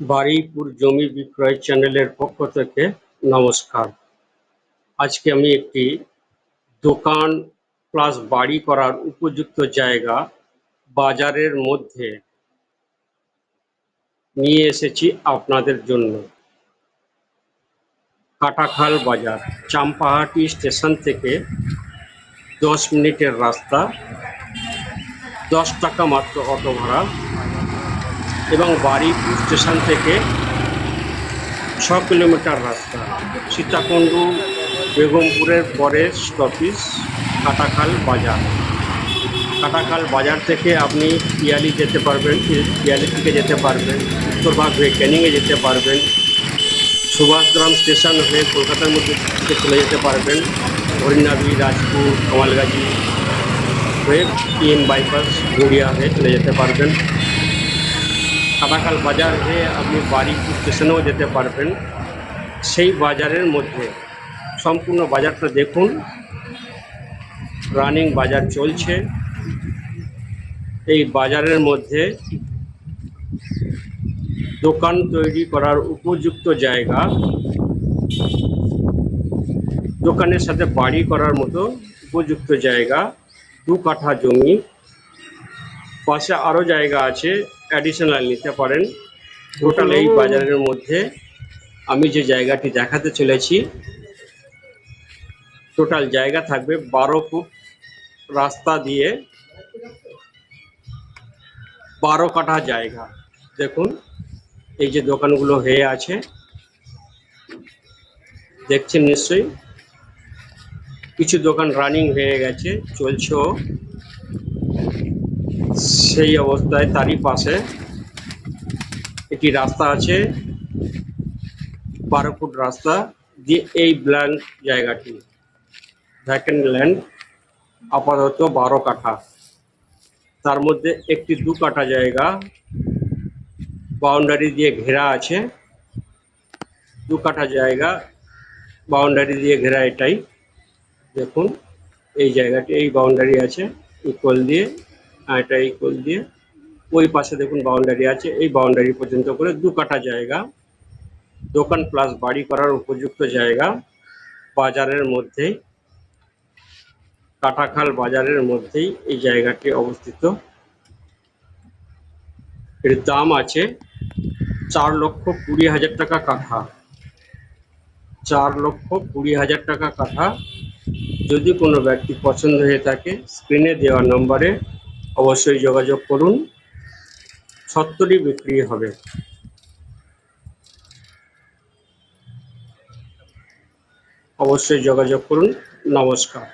বারুইপুর জমি বিক্রয় চ্যানেলের পক্ষ থেকে নমস্কার। আজকে আমি একটি দোকান প্লাস বাড়ি করার উপযুক্ত জায়গা বাজারের মধ্যে নিয়ে এসেছি আপনাদের জন্য। কাটাখাল বাজার, চাম্পাহাটি স্টেশন থেকে দশ মিনিটের রাস্তা, দশ টাকা মাত্র অটো ভাড়া এবং বারুইপুর স্টেশন থেকে ছ কিলোমিটার রাস্তা। সীতাকুণ্ডু, বেগমপুরের পরে স্টপিস, কাটাখাল বাজার। কাটাখাল বাজার থেকে আপনি পিয়ালি যেতে পারবেন পিয়ালি থেকে যেতে পারবেন, উত্তরভাগ হয়ে ক্যানিংয়ে যেতে পারবেন। সুভাষগ্রাম স্টেশন হয়ে কলকাতার মধ্যে চলে যেতে পারবেন। হরিণাবি রাজপুর, কামালগাজি হয়ে পিএম বাইপাস গড়িয়া হয়ে চলে যেতে পারবেন। কাটাখাল বাজার হয়ে আপনি বাড়ি স্টেশনেও যেতে পারবেন। সেই বাজারের মধ্যে সম্পূর্ণ বাজারটা দেখুন। রানিং বাজার চলছে। এই বাজারের মধ্যে দোকান তৈরি করার উপযুক্ত জায়গা। দোকানের সাথে বাড়ি করার মতো উপযুক্ত জায়গা। দু কাঠা জমি। পাশে আরও জায়গা আছে। অ্যাডিশনাল নিতে পারেন। টোটাল এই বাজারের মধ্যে আমি যে জায়গাটি দেখাতে চলেছি টোটাল জায়গা থাকবে বারো ফুট রাস্তা দিয়ে বারো কাঠা জায়গা। দেখুন, এই যে দোকানগুলো হয়ে আছে। দেখছেন নিশ্চয়ই? কিছু দোকান রানিং হয়ে গেছে, চলছেও। সেই অবস্থায় তারই পাশে একটি রাস্তা আছে, বারো ফুট রাস্তা দিয়ে এই ব্ল্যাঙ্ক জায়গাটি। ভ্যাকেন্ট ল্যান্ড আপাতত বারো কাঠা। তার মধ্যে একটি দু কাঠা জায়গা বাউন্ডারি দিয়ে ঘেরা আছে। দু কাঠা জায়গা বাউন্ডারি দিয়ে ঘেরা এটাই। দেখুন, এই জায়গাটি, এই বাউন্ডারি আছে ইকুয়াল দিয়ে। এটা ইকুয়াল দিয়ে ওই পাশে দেখুন বাউন্ডারি আছে। এই বাউন্ডারি পর্যন্ত করে দু কাঠা জায়গা, দোকান প্লাস বাড়ি করার উপযুক্ত জায়গা বাজারের মধ্যেই কাটাখাল বাজারের মধ্যেই এই জায়গাটি অবস্থিত। এর দাম আছে চার লক্ষ কুড়ি হাজার টাকা কাঠা। চার লক্ষ কুড়ি হাজার টাকা কাঠা। যদি কোনো ব্যক্তি পছন্দ হয়ে থাকে স্ক্রিনে দেওয়া নম্বরে অবশ্যই যোগাযোগ করুন। সত্তরই বিক্রি হবে। অবশ্যই যোগাযোগ করুন। নমস্কার।